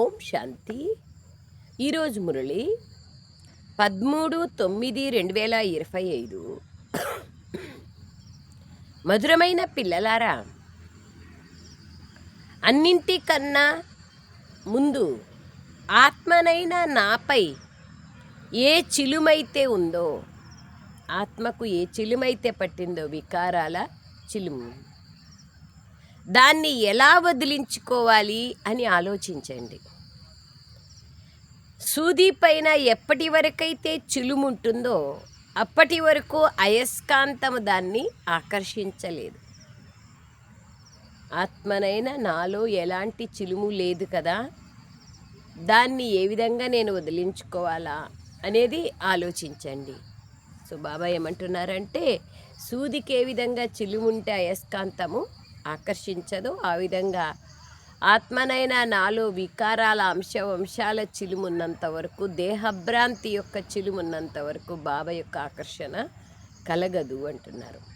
ఓం శాంతి. ఈరోజు మురళి పదమూడు తొమ్మిది రెండు వేల ఇరవై ఐదు. మధురమైన పిల్లలారా అన్నింటికన్నా ముందు ఆత్మనైన నాపై ఏ చిలుమైతే ఉందో ఆత్మకు ఏ చిలుమైతే పట్టిందో వికారాల చిలుము. దాన్ని ఎలా వదిలించుకోవాలి అని ఆలోచించండి. సూది పైన ఎప్పటి వరకైతే చిలుముంటుందో అప్పటి వరకు అయస్కాంతము దాన్ని ఆకర్షించలేదు. ఆత్మనైన నాలో ఎలాంటి చిలుము లేదు కదా దాన్ని ఏ విధంగా నేను వదిలించుకోవాలా అనేది ఆలోచించండి. సో బాబా ఏమంటున్నారంటే సూదికి ఏ విధంగా చిలుముంటే అయస్కాంతము ఆకర్షించదో. ఆ విధంగా ఆత్మనైన నాలో వికారాల అంశ వంశాల చిలుమున్నంత వరకు దేహభ్రాంతి యొక్క చిలుమున్నంత వరకు బాబా యొక్క ఆకర్షణ కలగదు అంటున్నారు.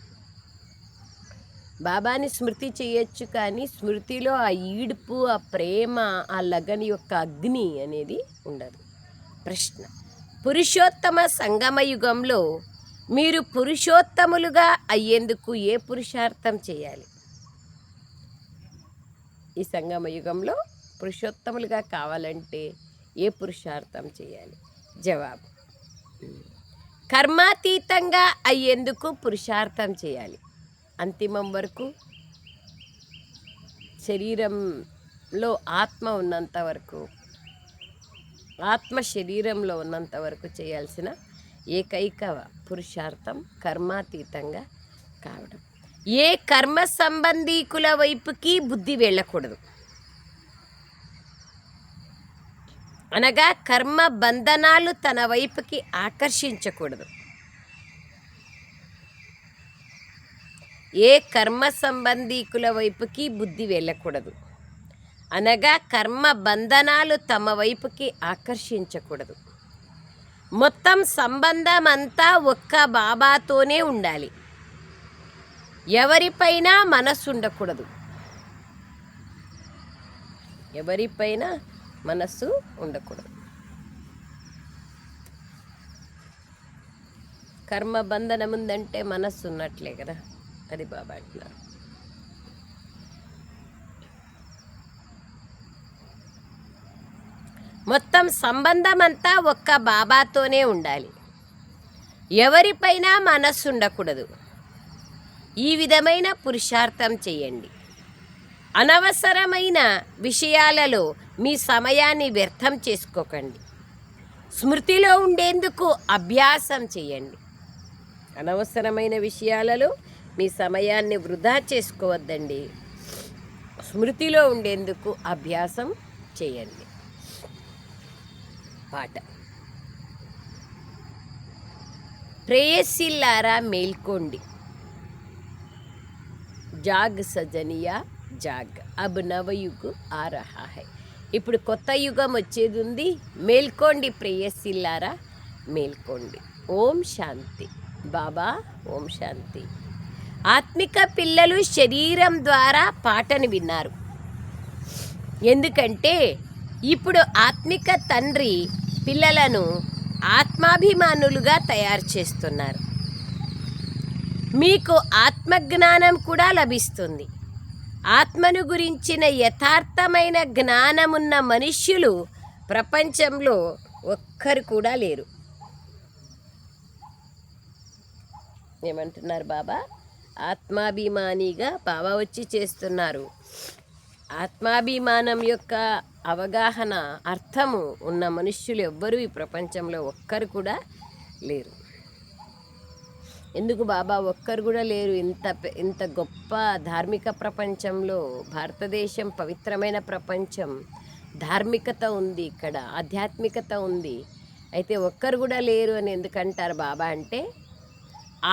బాబాని స్మృతి చేయొచ్చు కానీ స్మృతిలో ఆ ఈడుపు ఆ ప్రేమ ఆ లగన్ యొక్క అగ్ని అనేది ఉండదు. ప్రశ్న. పురుషోత్తమ సంగమ యుగంలో మీరు పురుషోత్తములుగా అయ్యేందుకు ఏ పురుషార్థం చేయాలి? ఈ సంగమ యుగంలో పురుషోత్తములుగా కావాలంటే ఏ పురుషార్థం చేయాలి? జవాబు. కర్మాతీతంగా అయ్యేందుకు పురుషార్థం చేయాలి. అంతిమం వరకు శరీరంలో ఆత్మ ఉన్నంత వరకు ఆత్మ శరీరంలో ఉన్నంత వరకు చేయాల్సిన ఏకైక పురుషార్థం కర్మాతీతంగా కావడం. ఏ కర్మ సంబంధీకుల వైపుకి బుద్ధి వెళ్ళకూడదు. అనగా కర్మ బంధనాలు తన వైపుకి ఆకర్షించకూడదు. ఏ కర్మ సంబంధీకుల వైపుకి బుద్ధి వెళ్ళకూడదు. అనగా కర్మ బంధనాలు తమ వైపుకి ఆకర్షించకూడదు. మొత్తం సంబంధం అంతా ఒక్క బాబాతోనే ఉండాలి. ఎవరిపైన మనస్సు ఉండకూడదు ఎవరిపైన మనస్సు ఉండకూడదు. కర్మ బంధనం ఉందంటే మనస్సు ఉన్నట్లే కదా? అది బాబా అంటున్నారు. మొత్తం సంబంధం అంతా ఒక్క బాబాతోనే ఉండాలి. ఎవరిపైన మనస్సు ఉండకూడదు ఈ విధమైన పురుషార్థం చేయండి. అనవసరమైన విషయాలలో మీ సమయాన్ని వ్యర్థం చేసుకోకండి. స్మృతిలో ఉండేందుకు అభ్యాసం చేయండి. అనవసరమైన విషయాలలో మీ సమయాన్ని వృధా చేసుకోవద్దండి. స్మృతిలో ఉండేందుకు అభ్యాసం చేయండి. పాట. ప్రేయస్సిల్లారా మేల్కోండి. జాగ్ సజనియా జాగ్. అబ్ నవయుగ్ ఆ రహా హై ఇప్పుడు కొత్త యుగం వచ్చేది ఉంది మేల్కోండి ప్రేయసిల్లారా? మేల్కోండి. ఓం శాంతి. బాబా ఓం శాంతి. ఆత్మిక పిల్లలు శరీరం ద్వారా పాటను విన్నారు. ఎందుకంటే ఇప్పుడు ఆత్మిక తండ్రి పిల్లలను ఆత్మాభిమానులుగా తయారు చేస్తున్నారు. మీకు ఆత్మజ్ఞానం కూడా లభిస్తుంది. ఆత్మను గురించిన యథార్థమైన జ్ఞానమున్న మనుష్యులు ప్రపంచంలో ఒక్కరు కూడా లేరు. ఏమంటున్నారు బాబా? ఆత్మాభిమానిగా బాబా వచ్చి చేస్తున్నారు. ఆత్మాభిమానం యొక్క అవగాహన అర్థము ఉన్న మనుష్యులు ఎవ్వరూ ఈ ప్రపంచంలో ఒక్కరు కూడా లేరు. ఎందుకు బాబా? ఒక్కరు కూడా లేరు. ఇంత ఇంత గొప్ప ధార్మిక ప్రపంచంలో భారతదేశం పవిత్రమైన ప్రపంచం ధార్మికత ఉంది ఇక్కడ ఆధ్యాత్మికత ఉంది. అయితే ఒక్కరు కూడా లేరు అని ఎందుకంటారు బాబా అంటే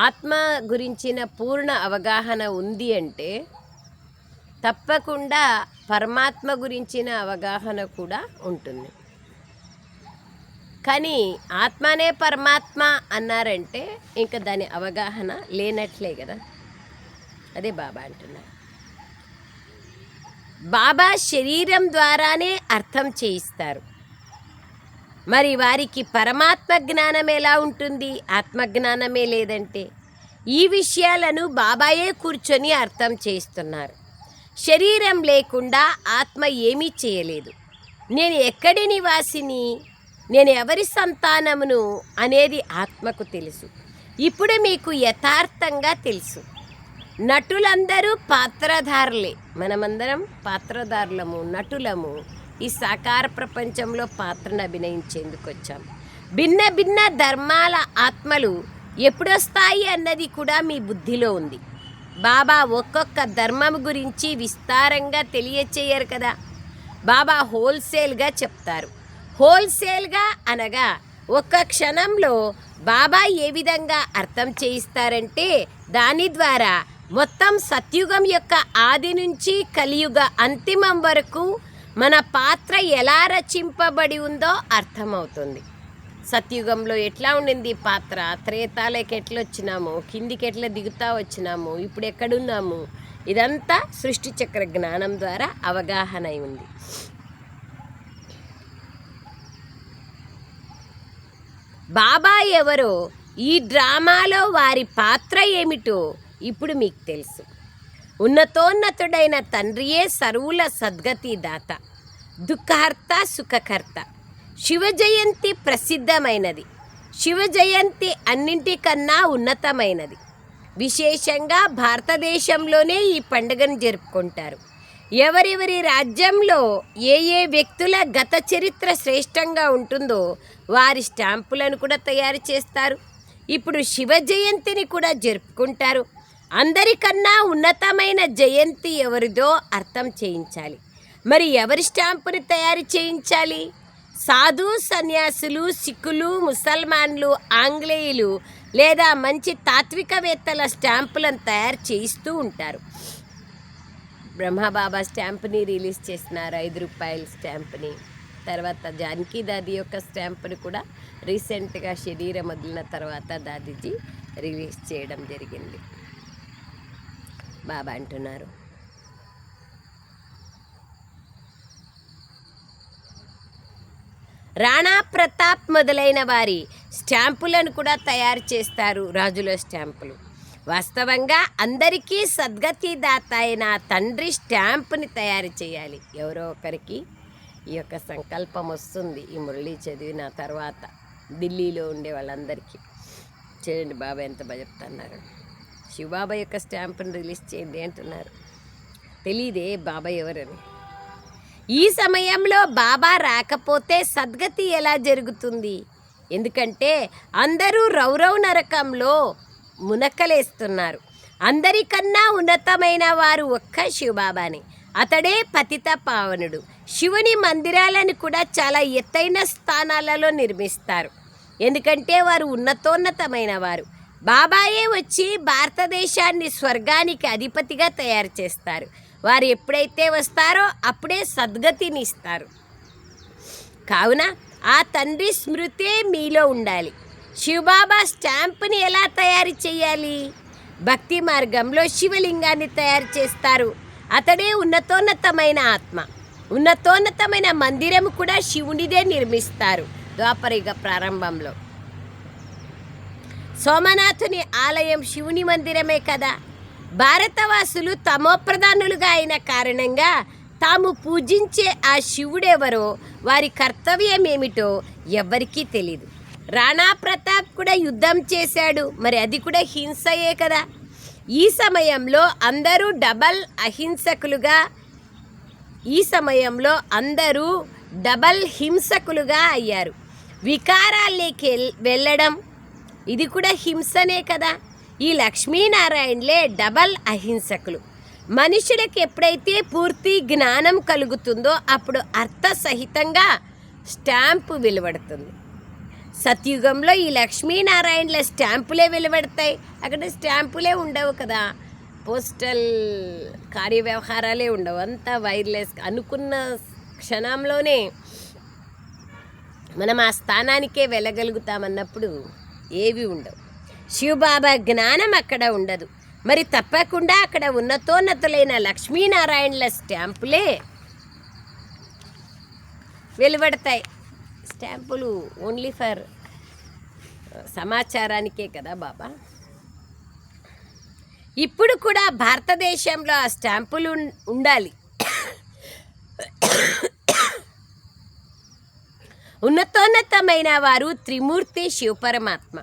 ఆత్మ గురించిన పూర్ణ అవగాహన ఉంది అంటే తప్పకుండా పరమాత్మ గురించిన అవగాహన కూడా ఉంటుంది. కానీ ఆత్మనే పరమాత్మ అన్నారంటే ఇంకా దాని అవగాహన లేనట్లే కదా. అదే బాబా అంటున్నారు. బాబా శరీరం ద్వారానే అర్థం చేయిస్తారు. మరి వారికి పరమాత్మ జ్ఞానం ఎలా ఉంటుంది? ఆత్మజ్ఞానమే లేదంటే ఈ విషయాలను బాబాయే కూర్చొని అర్థం చేస్తున్నారు. శరీరం లేకుండా ఆత్మ ఏమీ చేయలేదు. నేను ఎక్కడి నివాసిని? నేను ఎవరి సంతానమును అనేది ఆత్మకు తెలుసు. ఇప్పుడు మీకు యథార్థంగా తెలుసు. నటులందరూ పాత్రధారులే. మనమందరం పాత్రధారులము నటులము. ఈ సాకార ప్రపంచంలో పాత్రను అభినయించేందుకు వచ్చాం. భిన్న భిన్న ధర్మాల ఆత్మలు ఎప్పుడొస్తాయి అన్నది కూడా మీ బుద్ధిలో ఉంది. బాబా ఒక్కొక్క ధర్మం గురించి విస్తారంగా తెలియచేయరు కదా. బాబా హోల్సేల్గా చెప్తారు. హోల్సేల్గా అనగా ఒక్క క్షణంలో బాబా ఏ విధంగా అర్థం చేయిస్తారంటే దాని ద్వారా మొత్తం సత్యుగం యొక్క ఆది నుంచి కలియుగ అంతిమం వరకు మన పాత్ర ఎలా రచింపబడి ఉందో అర్థమవుతుంది. సత్యుగంలో ఎట్లా ఉండింది పాత్ర? త్రేతాలకి ఎట్లా వచ్చినాము కిందికి ఎట్లా దిగుతా వచ్చినాము? ఇప్పుడు ఎక్కడున్నాము? ఇదంతా సృష్టి చక్ర జ్ఞానం ద్వారా అవగాహన అయి ఉంది. బాబా ఎవరో ఈ డ్రామాలో వారి పాత్ర ఏమిటో ఇప్పుడు మీకు తెలుసు. ఉన్నతోన్నతుడైన తండ్రియే సర్వుల సద్గతి దాత దుఃఖహర్త సుఖకర్త. శివ జయంతి ప్రసిద్ధమైనది. శివ జయంతి అన్నింటికన్నా ఉన్నతమైనది. విశేషంగా భారతదేశంలోనే ఈ పండుగను జరుపుకుంటారు. ఎవరెవరి రాజ్యంలో ఏ ఏ వ్యక్తుల గత చరిత్ర శ్రేష్టంగా ఉంటుందో వారి స్టాంపులను కూడా తయారు చేస్తారు. ఇప్పుడు శివ జయంతిని కూడా జరుపుకుంటారు. అందరికన్నా ఉన్నతమైన జయంతి ఎవరిదో అర్థం చేయించాలి. మరి ఎవరి స్టాంపుని తయారు చేయించాలి? సాధు సన్యాసులు సిక్కులు ముసల్మాన్లు ఆంగ్లేయులు లేదా మంచి తాత్వికవేత్తల స్టాంపులను తయారు చేయిస్తూ ఉంటారు. బ్రహ్మబాబా స్టాంప్ని రిలీజ్ చేసినారు ఐదు రూపాయల స్టాంప్ని. తర్వాత జానకి దాది యొక్క స్టాంప్ని కూడా రీసెంట్గా శరీరం వదిలిన తర్వాత దాదీజీ రిలీజ్ చేయడం జరిగింది. బాబా అంటున్నారు. రాణా ప్రతాప్ మొదలైన వారి స్టాంపులను కూడా తయారు చేస్తారు రాజుల స్టాంపులు. వాస్తవంగా అందరికీ సద్గతి దాత అయిన తండ్రి స్టాంప్ని తయారు చేయాలి. ఎవరో ఒకరికి ఈ యొక్క సంకల్పం వస్తుంది. ఈ మురళి చదివిన తర్వాత ఢిల్లీలో ఉండే వాళ్ళందరికీ. చేయండి బాబా ఎంత బాగా చెప్తున్నారు. శివబాబా యొక్క స్టాంపుని రిలీజ్ చేయండి అంటున్నారు. తెలీదే బాబా ఎవరని. ఈ సమయంలో బాబా రాకపోతే సద్గతి ఎలా జరుగుతుంది? ఎందుకంటే అందరూ రౌరవ్ నరకంలో మునక్కలేస్తున్నారు. అందరికన్నా ఉన్నతమైన వారు ఒక్క శివబాబాని. అతడే పతిత పావనుడు. శివుని మందిరాలను కూడా చాలా ఎత్తైన స్థానాలలో నిర్మిస్తారు. ఎందుకంటే వారు ఉన్నతోన్నతమైన వారు. బాబాయే వచ్చి భారతదేశాన్ని స్వర్గానికి అధిపతిగా తయారు చేస్తారు. వారు ఎప్పుడైతే వస్తారో అప్పుడే సద్గతిని ఇస్తారు కావున ఆ తండ్రి స్మృతే మీలో ఉండాలి. శివబాబా స్టాంపుని ఎలా తయారు చేయాలి? భక్తి మార్గంలో శివలింగాన్ని తయారు చేస్తారు. అతడే ఉన్నతోన్నతమైన ఆత్మ. ఉన్నతోన్నతమైన మందిరం కూడా శివునిదే నిర్మిస్తారు. ద్వాపరిగ ప్రారంభంలో. సోమనాథుని ఆలయం శివుని మందిరమే కదా. భారతవాసులు తమోప్రధానులుగా అయిన కారణంగా తాము పూజించే ఆ శివుడెవరో వారి కర్తవ్యం ఏమిటో ఎవ్వరికీ తెలియదు రాణా ప్రతాప్ కూడా యుద్ధం చేశాడు. మరి అది కూడా హింసయే కదా. ఈ సమయంలో అందరూ డబల్ అహింసకులుగా ఈ సమయంలో అందరూ డబల్ హింసకులుగా అయ్యారు. వికారాల్లోకి వెళ్ళడం ఇది కూడా హింసనే కదా. ఈ లక్ష్మీనారాయణలే డబల్ అహింసకులు. మనుషులకు ఎప్పుడైతే పూర్తి జ్ఞానం కలుగుతుందో అప్పుడు అర్థసహితంగా స్టాంపు వెలువడుతుంది. సత్యుగంలో ఈ లక్ష్మీనారాయణల స్టాంపులే వెలువడతాయి. అక్కడ స్టాంపులే ఉండవు కదా. పోస్టల్ కార్యవ్యవహారాలే ఉండవు. అంతా వైర్లెస్ అనుకున్న క్షణంలోనే మనం ఆ స్థానానికే వెళ్ళగలుగుతామన్నప్పుడు ఏవి ఉండవు. శివబాబా జ్ఞానం అక్కడ ఉండదు. మరి తప్పకుండా అక్కడ ఉన్నతోన్నతులైన లక్ష్మీనారాయణల స్టాంపులే వెలువడతాయి. స్టాంపులు ఓన్లీ ఫర్ సమాచారానికే కదా బాబా? ఇప్పుడు కూడా భారతదేశంలో ఆ స్టాంపులు ఉండాలి. ఉన్నతోన్నతమైన వారు త్రిమూర్తి శివపరమాత్మ.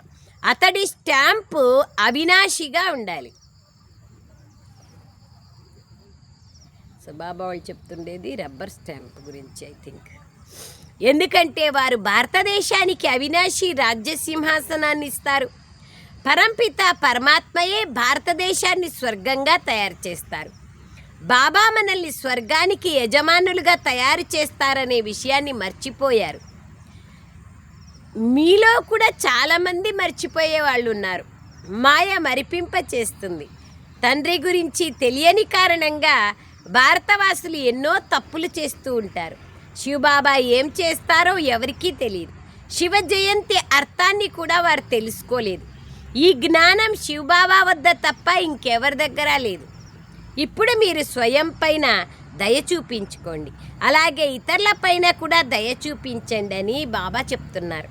అతడి స్టాంపు అవినాశిగా ఉండాలి. సో బాబా వాళ్ళు చెప్తుండేది రబ్బర్ స్టాంప్ గురించి ఐ థింక్. ఎందుకంటే వారు భారతదేశానికి అవినాశి రాజ్య సింహాసనాన్ని ఇస్తారు. పరంపిత పరమాత్మయే భారతదేశాన్ని స్వర్గంగా తయారు చేస్తారు. బాబా మనల్ని స్వర్గానికి యజమానులుగా తయారు చేస్తారనే విషయాన్ని మర్చిపోయారు. మీలో కూడా చాలామంది మర్చిపోయే వాళ్ళు ఉన్నారు మాయ మరిపింప చేస్తుంది. తండ్రి గురించి తెలియని కారణంగా భారతవాసులు ఎన్నో తప్పులు చేస్తూ ఉంటారు. శివబాబా ఏం చేస్తారో ఎవరికీ తెలియదు. శివ జయంతి అర్థాన్ని కూడా వారు తెలుసుకోలేదు. ఈ జ్ఞానం శివబాబా వద్ద తప్ప ఇంకెవరి దగ్గర లేదు. ఇప్పుడు మీరు స్వయం పైన దయ చూపించుకోండి. అలాగే ఇతరులపైన కూడా దయ చూపించండి అని బాబా చెప్తున్నారు.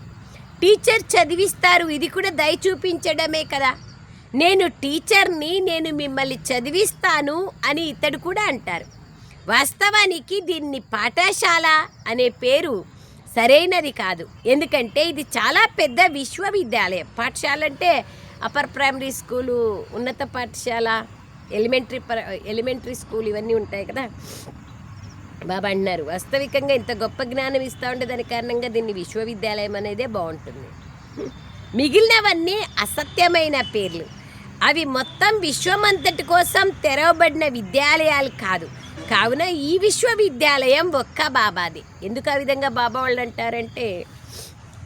టీచర్ చదివిస్తారు ఇది కూడా దయ చూపించడమే కదా. నేను టీచర్ని నేను మిమ్మల్ని చదివిస్తాను అని ఇతడు కూడా అంటారు. వాస్తవానికి దీన్ని పాఠశాల అనే పేరు సరైనది కాదు. ఎందుకంటే ఇది చాలా పెద్ద విశ్వవిద్యాలయం. పాఠశాల అంటే అప్పర్ ప్రైమరీ స్కూలు ఉన్నత పాఠశాల ఎలిమెంటరీ పర ఎలిమెంటరీ స్కూల్ ఇవన్నీ ఉంటాయి కదా. బాబా అంటున్నారు వాస్తవికంగా ఇంత గొప్ప జ్ఞానం ఇస్తూ ఉంటే దాని కారణంగా దీన్ని విశ్వవిద్యాలయం అనేదే బాగుంటుంది. మిగిలినవన్నీ అసత్యమైన పేర్లు. అవి మొత్తం విశ్వమంతటి కోసం తెరవబడిన విద్యాలయాలు కాదు. కావున ఈ విశ్వవిద్యాలయం ఒక్క బాబాది. ఎందుకు ఆ విధంగా బాబా వాళ్ళు అంటారంటే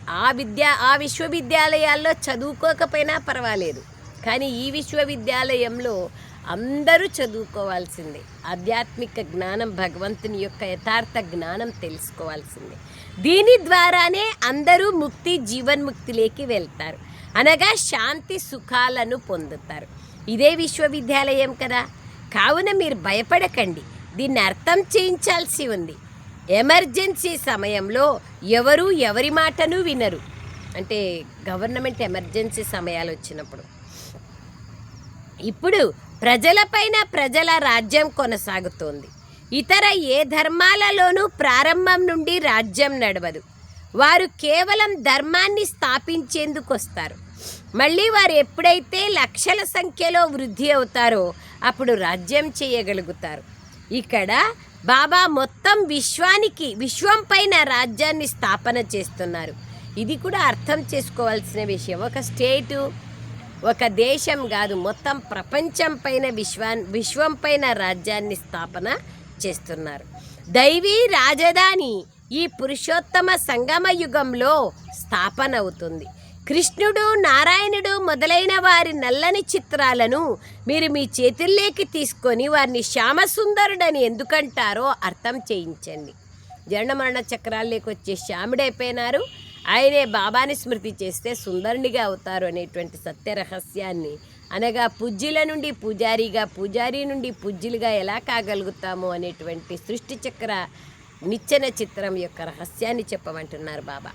ఆ విద్యా ఆ విశ్వవిద్యాలయాల్లో చదువుకోకపోయినా పర్వాలేదు. కానీ ఈ విశ్వవిద్యాలయంలో అందరూ చదువుకోవాల్సిందే. ఆధ్యాత్మిక జ్ఞానం భగవంతుని యొక్క యథార్థ జ్ఞానం తెలుసుకోవాల్సిందే. దీని ద్వారానే అందరూ ముక్తి జీవన్ముక్తిలోకి వెళ్తారు. అనగా శాంతి సుఖాలను పొందుతారు. ఇదే విశ్వవిద్యాలయం కదా. కావున మీరు భయపడకండి. దీన్ని అర్థం చేయించాల్సి ఉంది. ఎమర్జెన్సీ సమయంలో ఎవరు ఎవరి మాటను వినరు. అంటే గవర్నమెంట్ ఎమర్జెన్సీ సమయాలు వచ్చినప్పుడు. ఇప్పుడు ప్రజలపైన ప్రజల రాజ్యం కొనసాగుతోంది. ఇతర ఏ ధర్మాలలోనూ ప్రారంభం నుండి రాజ్యం నడవదు. వారు కేవలం ధర్మాన్ని స్థాపించేందుకు వస్తారు. మళ్ళీ వారు ఎప్పుడైతే లక్షల సంఖ్యలో వృద్ధి అవుతారో అప్పుడు రాజ్యం చేయగలుగుతారు. ఇక్కడ బాబా మొత్తం విశ్వానికి విశ్వం పైన రాజ్యాన్ని స్థాపన చేస్తున్నారు. ఇది కూడా అర్థం చేసుకోవాల్సిన విషయం. ఒక స్టేటు ఒక దేశం కాదు మొత్తం ప్రపంచం పైన విశ్వా విశ్వం పైన రాజ్యాన్ని స్థాపన చేస్తున్నారు. దైవీ రాజధాని ఈ పురుషోత్తమ సంగమ యుగంలో స్థాపన అవుతుంది. కృష్ణుడు నారాయణుడు మొదలైన వారి నల్లని చిత్రాలను మీరు మీ చేతుల్లోకి తీసుకొని వారిని శ్యామసుందరుడని ఎందుకంటారో అర్థం చేయించండి. జనమరణ చక్రాల్లోకి వచ్చే శ్యాముడైపోయినారు. ఆయనే బాబాని స్మృతి చేస్తే సుందరునిగా అవుతారు అనేటువంటి సత్య రహస్యాన్ని అనగా పూజ్యుల నుండి పూజారిగా పూజారి నుండి పూజ్యులుగా ఎలా కాగలుగుతాము అనేటువంటి సృష్టి చక్ర నిచ్చెన చిత్రం యొక్క రహస్యాన్ని చెప్పమంటున్నారు బాబా.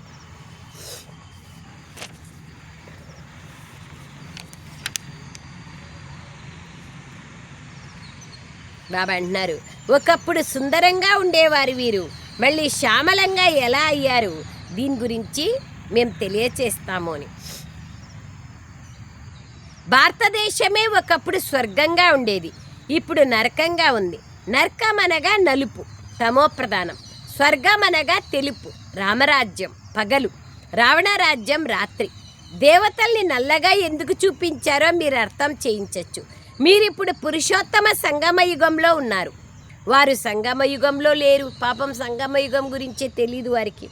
బాబా అంటున్నారు. ఒకప్పుడు సుందరంగా ఉండేవారు వీరు. మళ్ళీ శ్యామలంగా ఎలా అయ్యారు? దీని గురించి మేము తెలియచేస్తాము అని. భారతదేశమే ఒకప్పుడు స్వర్గంగా ఉండేది. ఇప్పుడు నరకంగా ఉంది. నరకం అనగా నలుపు తమో ప్రధానం. స్వర్గం అనగా తెలుపు రామరాజ్యం పగలు. రావణ రాజ్యం రాత్రి. దేవతల్ని నల్లగా ఎందుకు చూపించారో మీరు అర్థం చేయించవచ్చు మీరిప్పుడు పురుషోత్తమ సంగమ యుగంలో ఉన్నారు. వారు సంగమ యుగంలో లేరు. పాపం సంగమ యుగం గురించే తెలియదు వారికి.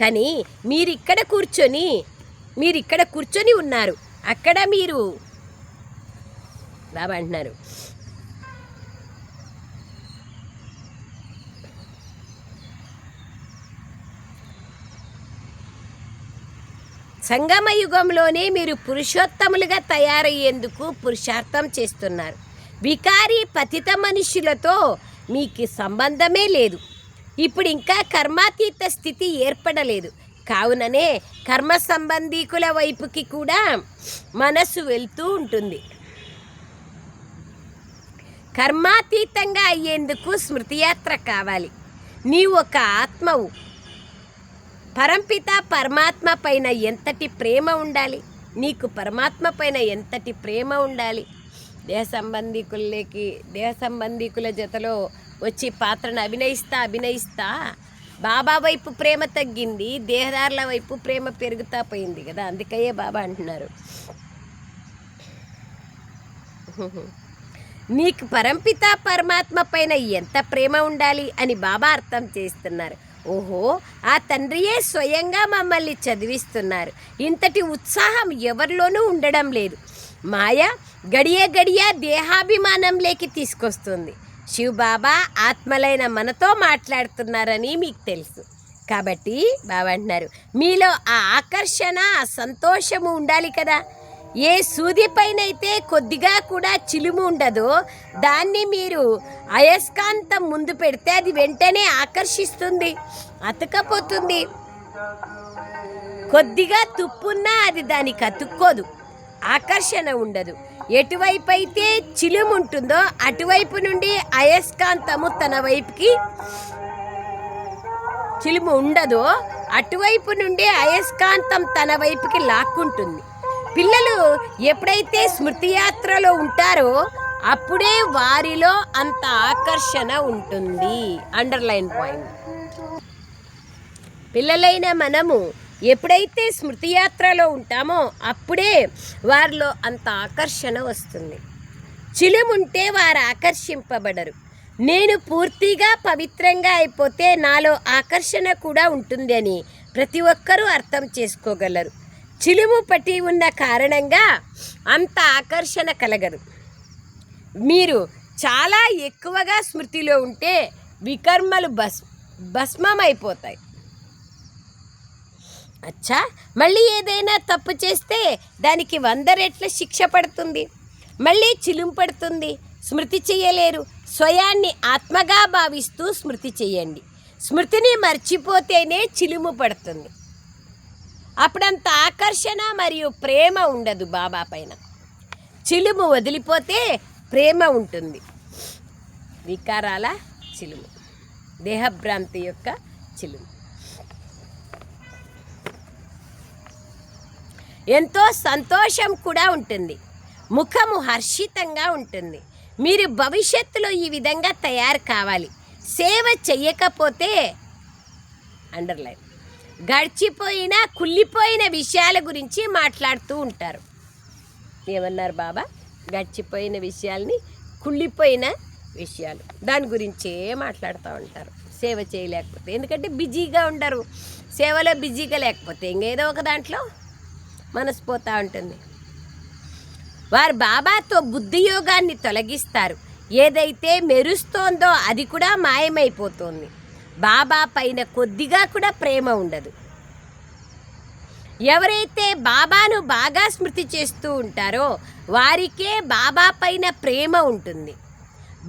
కానీ మీరు ఇక్కడ కూర్చొని మీరు ఇక్కడ కూర్చొని ఉన్నారు. అక్కడ మీరు బాబా అంటున్నారు. సంగమ యుగంలోనే మీరు పురుషోత్తములుగా తయారయ్యేందుకు పురుషార్థం చేస్తున్నారు. వికారి పతిత మనుషులతో మీకు సంబంధమే లేదు. ఇప్పుడు ఇంకా కర్మాతీత స్థితి ఏర్పడలేదు. కావుననే కర్మ సంబంధీకుల వైపుకి కూడా మనసు వెళ్తూ ఉంటుంది. కర్మాతీతంగా అయ్యేందుకు స్మృతియాత్ర కావాలి. నీవు ఒక ఆత్మవు. పరంపిత పరమాత్మ పైన ఎంతటి ప్రేమ ఉండాలి? నీకు పరమాత్మ పైన ఎంతటి ప్రేమ ఉండాలి? దేహ సంబంధికులకి దేహ సంబంధికుల జతలో వచ్చి పాత్రను అభినయిస్తా అభినయిస్తా బాబా వైపు ప్రేమ తగ్గింది దేహదారుల వైపు ప్రేమ పెరుగుతా పోయింది కదా? అందుకయ్యే బాబా అంటున్నారు. నీకు పరంపిత పరమాత్మ పైన ఎంత ప్రేమ ఉండాలి అని బాబా అర్థం చేస్తున్నారు. ఓహో ఆ తండ్రియే స్వయంగా మమ్మల్ని చదివిస్తున్నారు. ఇంతటి ఉత్సాహం ఎవరిలోనూ ఉండడం లేదు. మాయ గడియ గడియ దేహాభిమానంలోకి తీసుకొస్తుంది. శివబాబా ఆత్మలైన మనతో మాట్లాడుతున్నారని మీకు తెలుసు. కాబట్టి బాబా అంటున్నారు మీలో ఆ ఆకర్షణ ఆ సంతోషము ఉండాలి కదా. ఏ సూది పైన అయితే కొద్దిగా కూడా చిలుము ఉండదో దాన్ని మీరు అయస్కాంతం ముందు పెడితే అది వెంటనే ఆకర్షిస్తుంది అతకపోతుంది. కొద్దిగా తుప్పున్నా అది దానికి అతుక్కోదు ఆకర్షణ ఉండదు. ఎటువైపు అయితే చిలుము ఉంటుందో అటువైపు నుండి అయస్కాంతము తన వైపుకి చిలుము ఉండదో అటువైపు నుండి అయస్కాంతం తన వైపుకి లాక్కుంటుంది. పిల్లలు ఎప్పుడైతే స్మృతి యాత్రలో ఉంటారో అప్పుడే వారిలో అంత ఆకర్షణ ఉంటుంది. అండర్లైన్ పాయింట్ పిల్లలైన మనము ఎప్పుడైతే స్మృతి యాత్రలో ఉంటామో అప్పుడే వారిలో అంత ఆకర్షణ వస్తుంది. చిలుముంటే వారు ఆకర్షింపబడరు. నేను పూర్తిగా పవిత్రంగా అయిపోతే నాలో ఆకర్షణ కూడా ఉంటుంది అని ప్రతి ఒక్కరూ అర్థం చేసుకోగలరు. చిలుము పట్టి ఉన్న కారణంగా అంత ఆకర్షణ కలగదు. మీరు చాలా ఎక్కువగా స్మృతిలో ఉంటే వికర్మలు భస్ భస్మమైపోతాయి. అచ్చా! మళ్ళీ ఏదైనా తప్పు చేస్తే దానికి వంద రెట్ల శిక్ష పడుతుంది. మళ్ళీ చిలుం పడుతుంది. స్మృతి చేయలేరు. స్వయాన్ని ఆత్మగా భావిస్తూ స్మృతి చేయండి. స్మృతిని మర్చిపోతేనే చిలుము పడుతుంది. అప్పుడంత ఆకర్షణ మరియు ప్రేమ ఉండదు బాబా పైన. చిలుము వదిలిపోతే ప్రేమ ఉంటుంది. వికారాల చిలుము. దేహభ్రాంతి యొక్క చిలుము. ఎంతో సంతోషం కూడా ఉంటుంది. ముఖము హర్షితంగా ఉంటుంది. మీరు భవిష్యత్తులో ఈ విధంగా తయారు కావాలి. సేవ చెయ్యకపోతే అండర్లైన్. గడిచిపోయిన కుళ్ళిపోయిన విషయాల గురించి మాట్లాడుతూ ఉంటారు. ఏమన్నారు బాబా? గడిచిపోయిన విషయాల్ని కుళ్ళిపోయిన విషయాలు. దాని గురించే మాట్లాడుతూ ఉంటారు. సేవ చేయలేకపోతే. ఎందుకంటే బిజీగా ఉండరు. సేవలో బిజీగా లేకపోతే ఇంకేదో ఒక దాంట్లో మనసు పోతూ ఉంటుంది. వారు బాబాతో బుద్ధి యోగాన్ని తొలగిస్తారు. ఏదైతే మెరుస్తోందో అది కూడా మాయమైపోతుంది. బాబా పైన కొద్దిగా కూడా ప్రేమ ఉండదు. ఎవరైతే బాబాను బాగా స్మృతి చేస్తూ ఉంటారో వారికే బాబా పైన ప్రేమ ఉంటుంది.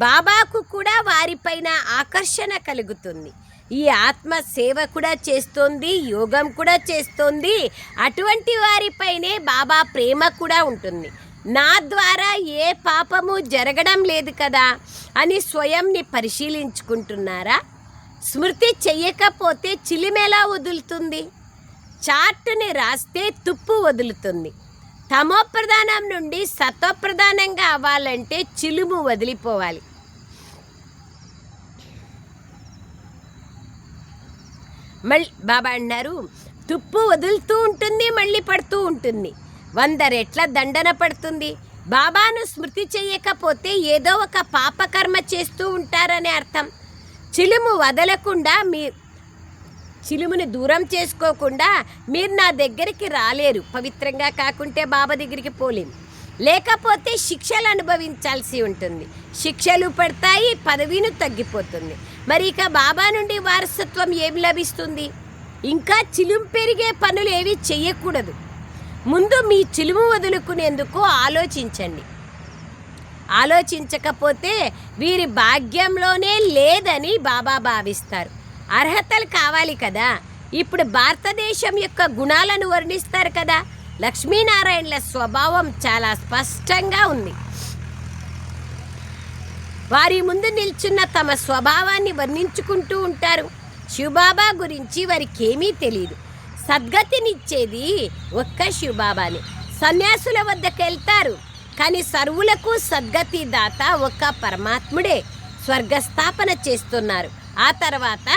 బాబాకు కూడా వారిపైన ఆకర్షణ కలుగుతుంది. ఈ ఆత్మ సేవ కూడా చేస్తోంది యోగం కూడా చేస్తోంది. అటువంటి వారిపైనే బాబా ప్రేమ కూడా ఉంటుంది. నా ద్వారా ఏ పాపము జరగడం లేదు కదా అని స్వయంని పరిశీలించుకుంటున్నారా? స్మృతి చెయ్యకపోతే చిలిమెలా వదులుతుంది? చార్టుని రాస్తే తుప్పు వదులుతుంది. తమోప్రధానం నుండి సత్వప్రధానంగా అవ్వాలంటే చిలుము వదిలిపోవాలి. మళ్ళీ బాబా అన్నారు. తుప్పు వదులుతూ ఉంటుంది మళ్ళీ పడుతూ ఉంటుంది. వంద రెట్ల దండన పడుతుంది. బాబాను స్మృతి చేయకపోతే ఏదో ఒక పాపకర్మ చేస్తూ ఉంటారనే అర్థం. చిలుము వదలకుండా మీ చిలుముని దూరం చేసుకోకుండా మీరు నా దగ్గరికి రాలేరు. పవిత్రంగా కాకుంటే బాబా దగ్గరికి పోలేము లేకపోతే శిక్షలు అనుభవించాల్సి ఉంటుంది. శిక్షలు పడతాయి పదవిను తగ్గిపోతుంది. మరి ఇక బాబా నుండి వారసత్వం ఏమి లభిస్తుంది? ఇంకా చిలుం పెరిగే పనులు ఏవి చేయకూడదు ముందు మీ చిలుము వదులుకునేందుకు ఆలోచించండి. ఆలోచించకపోతే వీరి భాగ్యంలోనే లేదని బాబా భావిస్తారు. అర్హతలు కావాలి కదా. ఇప్పుడు భారతదేశం యొక్క గుణాలను వర్ణిస్తారు కదా. లక్ష్మీనారాయణల స్వభావం చాలా స్పష్టంగా ఉంది. వారి ముందు నిల్చున్న తమ స్వభావాన్ని వర్ణించుకుంటూ ఉంటారు. శివబాబా గురించి వారికి ఏమీ తెలియదు సద్గతినిచ్చేది ఒక్క శివబాబాని. సన్యాసుల వద్దకు వెళ్తారు కానీ సర్వులకు సద్గతి దాత ఒక్క పరమాత్ముడే స్వర్గస్థాపన చేస్తున్నారు. ఆ తర్వాత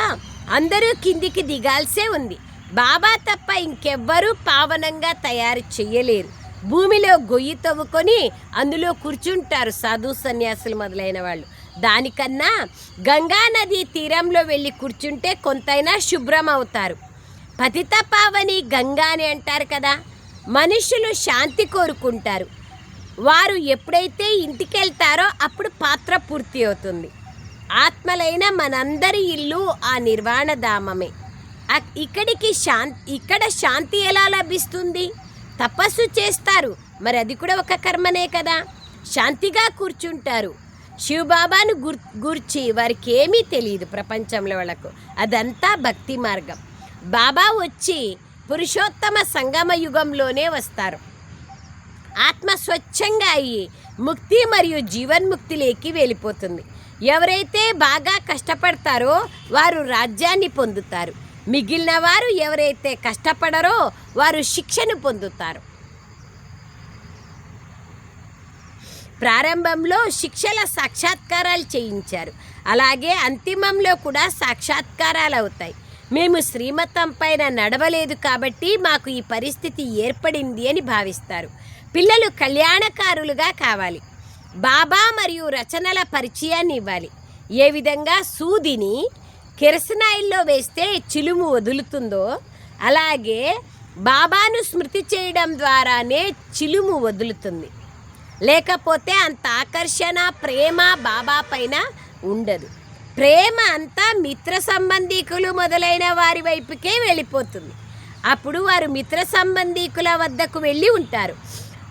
అందరూ కిందికి దిగాల్సే ఉంది. బాబా తప్ప ఇంకెవ్వరూ పావనంగా తయారు చేయలేరు భూమిలో గొయ్యి తవ్వుకొని అందులో కూర్చుంటారు సాధు సన్యాసులు మొదలైన వాళ్ళు. దానికన్నా గంగా నది తీరంలో వెళ్ళి కూర్చుంటే కొంతైనా శుభ్రం అవుతారు. పతిత పావని గంగా అని అంటారు కదా? మనుషులు శాంతి కోరుకుంటారు. వారు ఎప్పుడైతే ఇంటికి వెళ్తారో అప్పుడు పాత్ర పూర్తి అవుతుంది. ఆత్మలైన మనందరి ఇల్లు ఆ నిర్వాణ ధామమే. ఇక్కడికి శాంతి ఇక్కడ శాంతి ఎలా లభిస్తుంది? తపస్సు చేస్తారు. మరి అది కూడా ఒక కర్మనే కదా. శాంతిగా కూర్చుంటారు. శివబాబాను గుర్ గుర్చి వారికి ఏమీ తెలియదు ప్రపంచంలో వాళ్ళకు. అదంతా భక్తి మార్గం. బాబా వచ్చి పురుషోత్తమ సంగమ యుగంలోనే వస్తారు. ఆత్మ స్వచ్ఛంగా అయ్యి ముక్తి మరియు జీవన్ముక్తిలోకి వెళ్ళిపోతుంది. ఎవరైతే బాగా కష్టపడతారో వారు రాజ్యాన్ని పొందుతారు. మిగిలిన వారు ఎవరైతే కష్టపడరో వారు శిక్షను పొందుతారు. ప్రారంభంలో శిక్షల సాక్షాత్కారాలు చేయించారు. అలాగే అంతిమంలో కూడా సాక్షాత్కారాలు అవుతాయి. మేము శ్రీమతం పైన నడవలేదు కాబట్టి మాకు ఈ పరిస్థితి ఏర్పడింది అని భావిస్తారు. పిల్లలు కళ్యాణకారులుగా కావాలి. బాబా మరియు రచనల పరిచయాన్ని ఇవ్వాలి. ఏ విధంగా సూదిని కిరసనాయిల్లో వేస్తే చిలుము వదులుతుందో అలాగే బాబాను స్మృతి చేయడం ద్వారానే చిలుము వదులుతుంది. లేకపోతే అంత ఆకర్షణ ప్రేమ బాబా పైన ఉండదు. ప్రేమ అంతా మిత్ర సంబంధీకులు మొదలైన వారి వైపుకే వెళ్ళిపోతుంది. అప్పుడు వారు మిత్ర సంబంధీకుల వద్దకు వెళ్ళి ఉంటారు.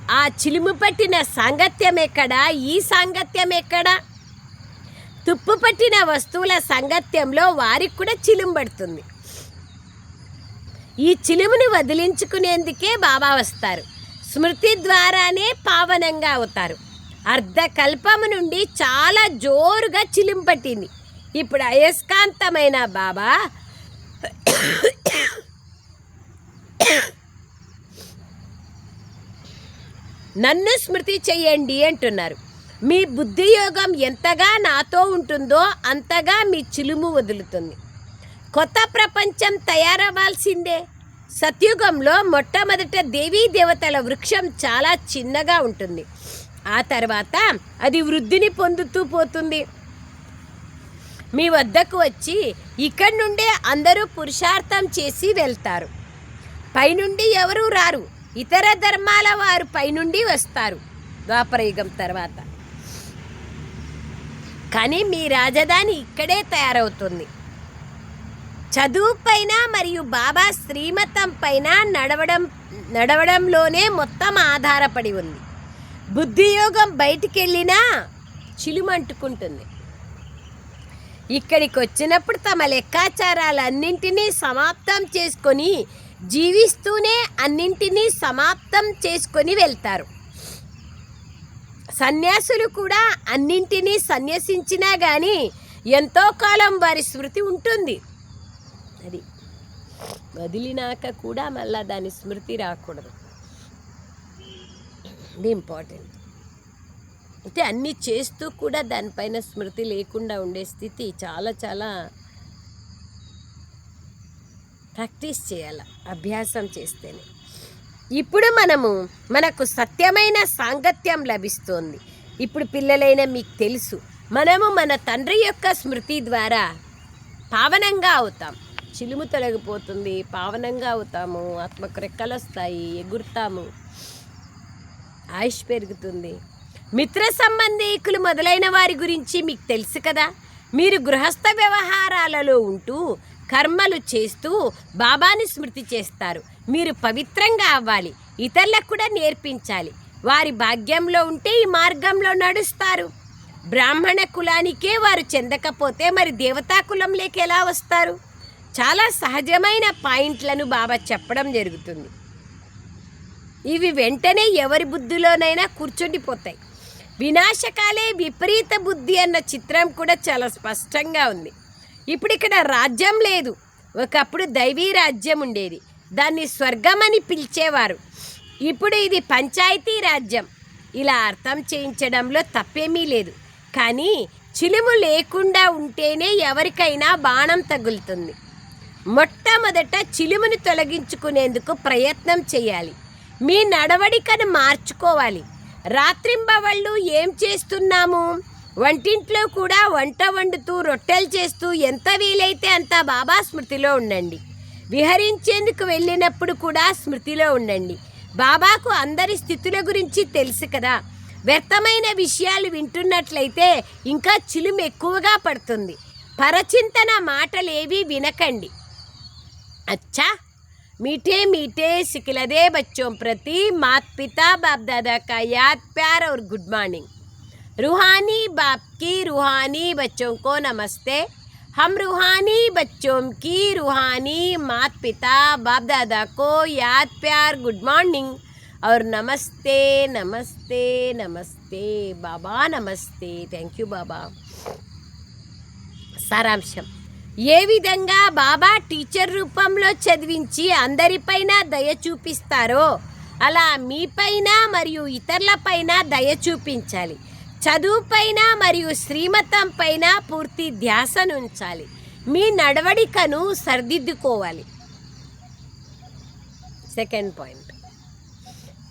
ఆ చిలుము పట్టిన సాంగత్యం ఎక్కడా ఈ సాంగత్యం ఎక్కడా తుప్పు పట్టిన వస్తువుల సాంగత్యంలో వారికి కూడా చిలుము పడుతుంది. ఈ చిలుముని వదిలించుకునేందుకే బాబా వస్తారు. స్మృతి ద్వారానే పావనంగా అవుతారు. అర్ధకల్పము నుండి చాలా జోరుగా చిలుము పట్టింది. ఇప్పుడు అయస్కాంతమైన బాబా నన్ను స్మృతి చేయండి అంటున్నారు. మీ బుద్ధి యోగం ఎంతగా నాతో ఉంటుందో అంతగా మీ చిలుము వదులుతుంది. కొత్త ప్రపంచం తయారవ్వాల్సిందే. సత్యుగంలో మొట్టమొదట దేవీ దేవతల వృక్షం చాలా చిన్నగా ఉంటుంది. ఆ తర్వాత అది వృద్ధిని పొందుతూ పోతుంది. మీ వద్దకు వచ్చి ఇక్కడి నుండే అందరూ పురుషార్థం చేసి వెళ్తారు. పైనుండి ఎవరూ రారు. ఇతర ధర్మాల వారు పైనుండి వస్తారు ద్వాపరయుగం తర్వాత. కానీ మీ రాజధాని ఇక్కడే తయారవుతుంది. చదువు పైన మరియు బాబా శ్రీమతం పైన నడవడం నడవడంలోనే మొత్తం ఆధారపడి ఉంది. బుద్ధియోగం బయటికి వెళ్ళినా చిలుమంటుకుంటుంది. ఇక్కడికి వచ్చినప్పుడు తమ లెక్కాచారాలన్నింటినీ సమాప్తం చేసుకొని జీవిస్తూనే అన్నింటినీ సమాప్తం చేసుకొని వెళ్తారు. సన్యాసులు కూడా అన్నింటినీ సన్యసించినా కానీ ఎంతో కాలం వారి స్మృతి ఉంటుంది. అది వదిలినాక కూడా మళ్ళా దాని స్మృతి రాకూడదు. ఇది ఇంపార్టెంట్ అయితే అన్నీ చేస్తూ కూడా దానిపైన స్మృతి లేకుండా ఉండే స్థితి చాలా చాలా ప్రాక్టీస్ చేయాలి అభ్యాసం చేస్తేనే. ఇప్పుడు మనము మనకు సత్యమైన సాంగత్యం లభిస్తోంది. ఇప్పుడు పిల్లలైన మీకు తెలుసు మనము మన తండ్రి యొక్క స్మృతి ద్వారా పావనంగా అవుతాం. చిలుము తొలగిపోతుంది పావనంగా అవుతాము ఆత్మకు రెక్కలు వస్తాయి ఎగురుతాము ఆయుష్ పెరుగుతుంది. మిత్ర సంబంధీకులు మొదలైన వారి గురించి మీకు తెలుసు కదా? మీరు గృహస్థ వ్యవహారాలలో ఉంటూ కర్మలు చేస్తూ బాబాని స్మృతి చేస్తారు. మీరు పవిత్రంగా అవ్వాలి. ఇతరులకు కూడా నేర్పించాలి. వారి భాగ్యంలో ఉంటే ఈ మార్గంలో నడుస్తారు. బ్రాహ్మణ కులానికే వారు చెందకపోతే మరి దేవతా కులంలోకి ఎలా వస్తారు? చాలా సహజమైన పాయింట్లను బాబా చెప్పడం జరుగుతుంది. ఇవి వెంటనే ఎవరి బుద్ధిలోనైనా కూర్చుండిపోతాయి. వినాశకాలే విపరీత బుద్ధి అన్న చిత్రం కూడా చాలా స్పష్టంగా ఉంది. ఇప్పుడు ఇక్కడ రాజ్యం లేదు. ఒకప్పుడు దైవీ రాజ్యం ఉండేది. దాన్ని స్వర్గం అని పిలిచేవారు. ఇప్పుడు ఇది పంచాయతీ రాజ్యం. ఇలా అర్థం చేయించడంలో తప్పేమీ లేదు. కానీ చిలుము లేకుండా ఉంటేనే ఎవరికైనా బాణం తగులుతుంది. మొట్టమొదట చిలుమును తొలగించుకునేందుకు ప్రయత్నం చేయాలి. మీ నడవడికను మార్చుకోవాలి. రాత్రింబవళ్ళు ఏం చేస్తున్నాము? వంటింట్లో కూడా వంట వండుతూ రొట్టెలు చేస్తూ ఎంత వీలైతే అంత బాబా స్మృతిలో ఉండండి విహరించేందుకు వెళ్ళినప్పుడు కూడా స్మృతిలో ఉండండి బాబాకు అందరి స్థితుల గురించి తెలుసు కదా వ్యర్థమైన విషయాలు వింటున్నట్లయితే ఇంకా చిలుము ఎక్కువగా పడుతుంది పరచింతన మాటలేవి వినకండి अच्छा मीठे मीठे सिखलदे बच्चों प्रति मात पिता बाप दादा का याद प्यार और गुड मॉर्निंग रूहानी बाप की रूहानी बच्चों को नमस्ते हम रूहानी बच्चों की रूहानी मात पिता बाप दादा को याद प्यार गुड मॉर्निंग और नमस्ते नमस्ते नमस्ते बाबा नमस्ते थैंक यू बाबा సారాంశం ఏ విధంగా బాబా టీచర్ రూపంలో చదివించి అందరిపైన దయ చూపిస్తారో అలా మీపైన మరియు ఇతరులపైన దయ చూపించాలి చదువుపైన మరియు శ్రీమతం పైన పూర్తి ధ్యాసను ఉంచాలి మీ నడవడికను సరిదిద్దుకోవాలి. Second point.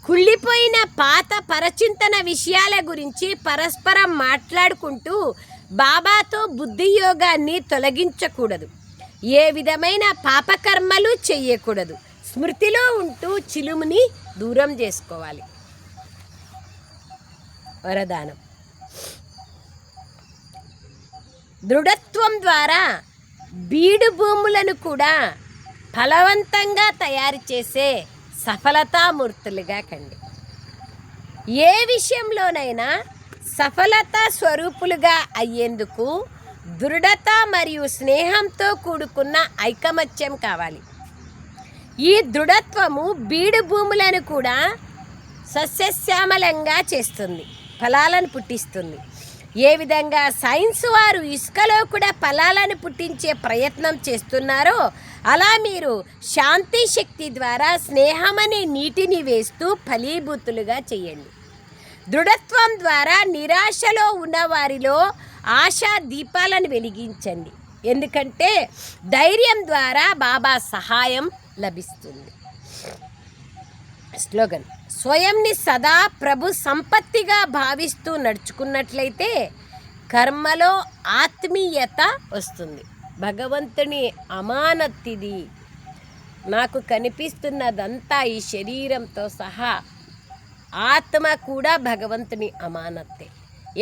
కుళ్ళిపోయిన పాత పరచింతన విషయాల గురించి పరస్పరం మాట్లాడుకుంటూ బాబాతో బుద్ధి యోగాన్ని తొలగించకూడదు. ఏ విధమైన పాపకర్మలు చేయకూడదు స్మృతిలో ఉంటూ చిలుముని దూరం చేసుకోవాలి. వరదానం. దృఢత్వం ద్వారా బీడు భూములను కూడా ఫలవంతంగా తయారు చేసే సఫలతామూర్తులుగా కండి. ఏ విషయంలోనైనా సఫలత స్వరూపులుగా అయ్యేందుకు దృఢత మరియు స్నేహంతో కూడుకున్న ఐకమత్యం కావాలి. ఈ దృఢత్వము బీడు భూములను కూడా సస్యశ్యామలంగా చేస్తుంది ఫలాలను పుట్టిస్తుంది. ఏ విధంగా సైన్స్ వారు ఇసుకలో కూడా ఫలాలను పుట్టించే ప్రయత్నం చేస్తున్నారో అలా మీరు శాంతి శక్తి ద్వారా స్నేహం అనే నీటిని వేస్తూ ఫలీభూతులుగా చేయండి. దృఢత్వం ద్వారా నిరాశలో ఉన్న వారిలో ఆశా దీపాలను వెలిగించండి. ఎందుకంటే ధైర్యం ద్వారా బాబా సహాయం లభిస్తుంది. స్లోగన్. స్వయంని సదా ప్రభు సంపత్తిగా భావిస్తూ నడుచుకున్నట్లయితే కర్మలో ఆత్మీయత వస్తుంది. భగవంతుని అమానత్తిది నాకు కనిపిస్తున్నదంతా ఈ శరీరంతో సహా ఆత్మ కూడా భగవంతుని అమానత్తే.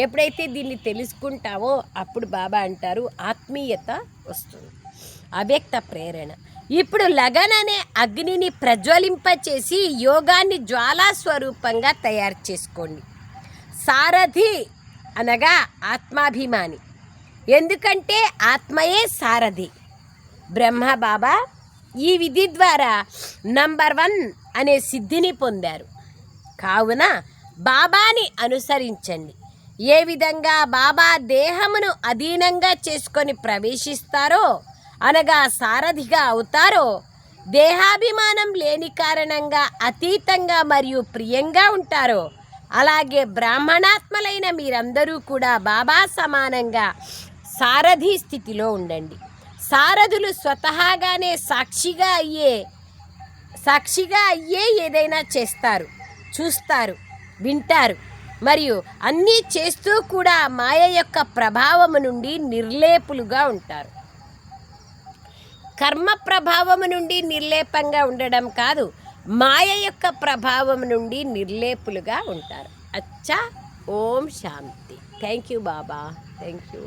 ఎప్పుడైతే దీన్ని తెలుసుకుంటావో అప్పుడు బాబా అంటారు ఆత్మీయత వస్తుంది. అవ్యక్త ప్రేరణ. ఇప్పుడు లగన్ అనే అగ్నిని ప్రజ్వలింపచేసి యోగాన్ని జ్వాలా స్వరూపంగా తయారు చేసుకోండి. సారథి అనగా ఆత్మాభిమాని. ఎందుకంటే ఆత్మయే సారథి. బ్రహ్మ బాబా ఈ విధి ద్వారా నంబర్ వన్ అనే సిద్ధిని పొందారు. కావున బాబాని అనుసరించండి. ఏ విధంగా బాబా దేహమును అధీనంగా చేసుకొని ప్రవేశిస్తారో అనగా సారథిగా అవుతారో? దేహాభిమానం లేని కారణంగా అతీతంగా మరియు ప్రియంగా ఉంటారో? అలాగే బ్రాహ్మణాత్మలైన మీరందరూ కూడా బాబా సమానంగా సారథి స్థితిలో ఉండండి. సారథులు స్వతహాగానే సాక్షిగా అయ్యే సాక్షిగా అయ్యే ఏదైనా చేస్తారు చూస్తారు వింటారు. మరియు అన్నీ చేస్తూ కూడా మాయ యొక్క ప్రభావము నుండి నిర్లేపులుగా ఉంటారు. కర్మ ప్రభావము నుండి నిర్లేపంగా ఉండడం కాదు మాయ యొక్క ప్రభావం నుండి నిర్లేపులుగా ఉంటారు. అచ్చా ఓం శాంతి. Thank you Baba. Thank you